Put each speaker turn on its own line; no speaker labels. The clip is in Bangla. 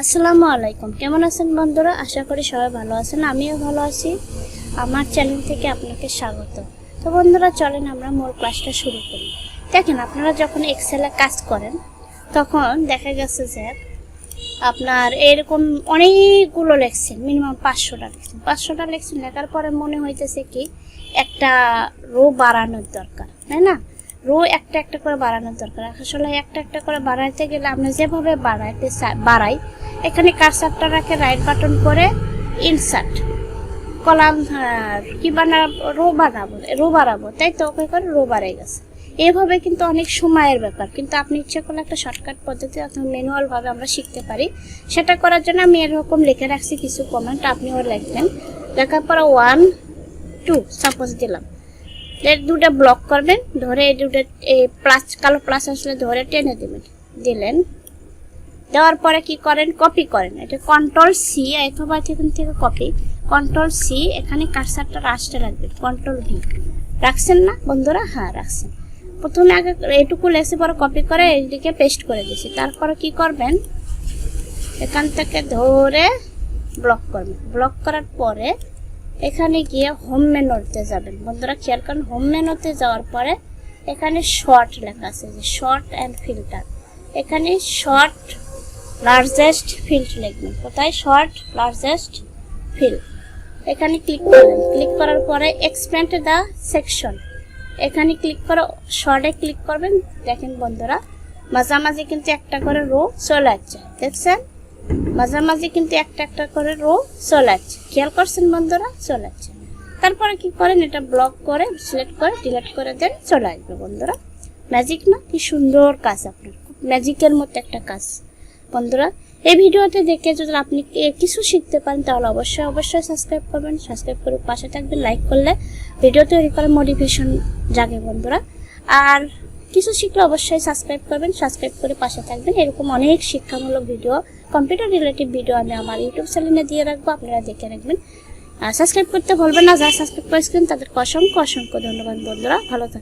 আসসালামু আলাইকুম। কেমন আছেন বন্ধুরা? আশা করি সবাই ভালো আছেন, আমিও ভালো আছি। আমার চ্যানেল থেকে আপনাকে স্বাগত। তো বন্ধুরা, চলেন আমরা মূল ক্লাসটা শুরু করি। দেখেন, আপনারা যখন এক্সেলে কাজ করেন, তখন দেখা গেছে যে আপনার এরকম অনেকগুলো লেখছেন, মিনিমাম পাঁচশোটা লেখছেন। পাঁচশোটা লেখছেন, লেখার পরে মনে হইতেছে কি, একটা রো বাড়ানোর দরকার, তাই না? রো একটা একটা করে বাড়ানোর দরকার। আসলে একটা একটা করে বাড়াইতে গেলে আমরা যেভাবে বাড়াইতে বাড়াই, এখানে কারসারটা রাখে? রাইট বাটন করে ইনসার্ট কলাম কি বানাবো? রো বানাবো, রো বাড়াবো। তাই তো? ওকে করে রো বাড়াই গেছে। এভাবে কিন্তু অনেক সময়ের ব্যাপার। কিন্তু আপনি ইচ্ছে করলে একটা শর্টকাট পদ্ধতি অথবা ম্যানুয়াল ভাবে আমরা শিখতে পারি। সেটা করার জন্য আমি এরকম লিখে রাখছি কিছু কমেন্ট আপনিও লিখবেন। লেখার পরে ওয়ান টু সাপোজ দিলাম। এর দুটো ব্লক করবেন, ধরে এই দুটো, এই প্লাস কালো প্লাস আসলে ধরে টেনে দেবেন, দিলেন। দেওয়ার পরে কি করেন? কপি করেন। এটা কন্ট্রোল সি অথবা এখান থেকে কপি কন্ট্রোল সি এখানে কারসারটা রাষ্ট্রে রাখবেন কন্ট্রোল ভি রাখছেন না বন্ধুরা? হ্যাঁ রাখছেন। প্রথমে আগে এইটুকু লেসে পরে কপি করে এইদিকে পেস্ট করে দিয়েছি। তারপরে কি করবেন? এখান থেকে ধরে ব্লক করবেন। ব্লক করার পরে এখানে গিয়ে হোম মেনুতে যাবেন। বন্ধুরা, খেয়াল করেন হোম মেনুতে যাওয়ার পরে এখানে শর্ট লেখা আছে যে শর্ট অ্যান্ড ফিল্টার এখানে শর্ট লার্জেস্ট ফিল্ড লিখবেন। কোথায়? শর্ট লার্জেস্ট ফিল্ড এখানে ক্লিক করবেন। ক্লিক করার পরে এক্সপ্যান্ড দ্য সেকশন এখানে ক্লিক করে শর্টে ক্লিক করবেন। দেখেন বন্ধুরা, মাঝামাঝি কিন্তু একটা করে রো চলে যাচ্ছে দেখছেন? মাঝামাঝি কিন্তু একটা একটা করে রো চলে যাচ্ছে খেয়াল করছেন বন্ধুরা? চলে যাচ্ছে তারপরে কি করেন? এটা ব্লক করে সিলেক্ট করে ডিলিট করে দেন, চলে আসবে বন্ধুরা। ম্যাজিক না? কি সুন্দর কাজ আপনার। খুব ম্যাজিকের মতো একটা কাজ। বন্ধুরা, এই ভিডিওতে দেখে যদি আপনি কিছু শিখতে পারেন, তাহলে অবশ্যই অবশ্যই সাবস্ক্রাইব করবেন। সাবস্ক্রাইব করে পাশে থাকবেন লাইক করলে ভিডিও তৈরি করার মোটিভেশন জাগে বন্ধুরা। আর কিছু শিখলে অবশ্যই সাবস্ক্রাইব করবেন সাবস্ক্রাইব করে পাশে থাকবেন। এরকম অনেক শিক্ষামূলক ভিডিও কম্পিউটার রিলেটিভ ভিডিও আমি আমার ইউটিউব চ্যানেলে দিয়ে রাখব, আপনারা দেখে রাখবেন। সাবস্ক্রাইব করতে ভুলবেন না, যারা সাবস্ক্রাইব করেছিলেন তাদেরকে অসংখ্য অসংখ্য ধন্যবাদ বন্ধুরা। ভালো থাকবেন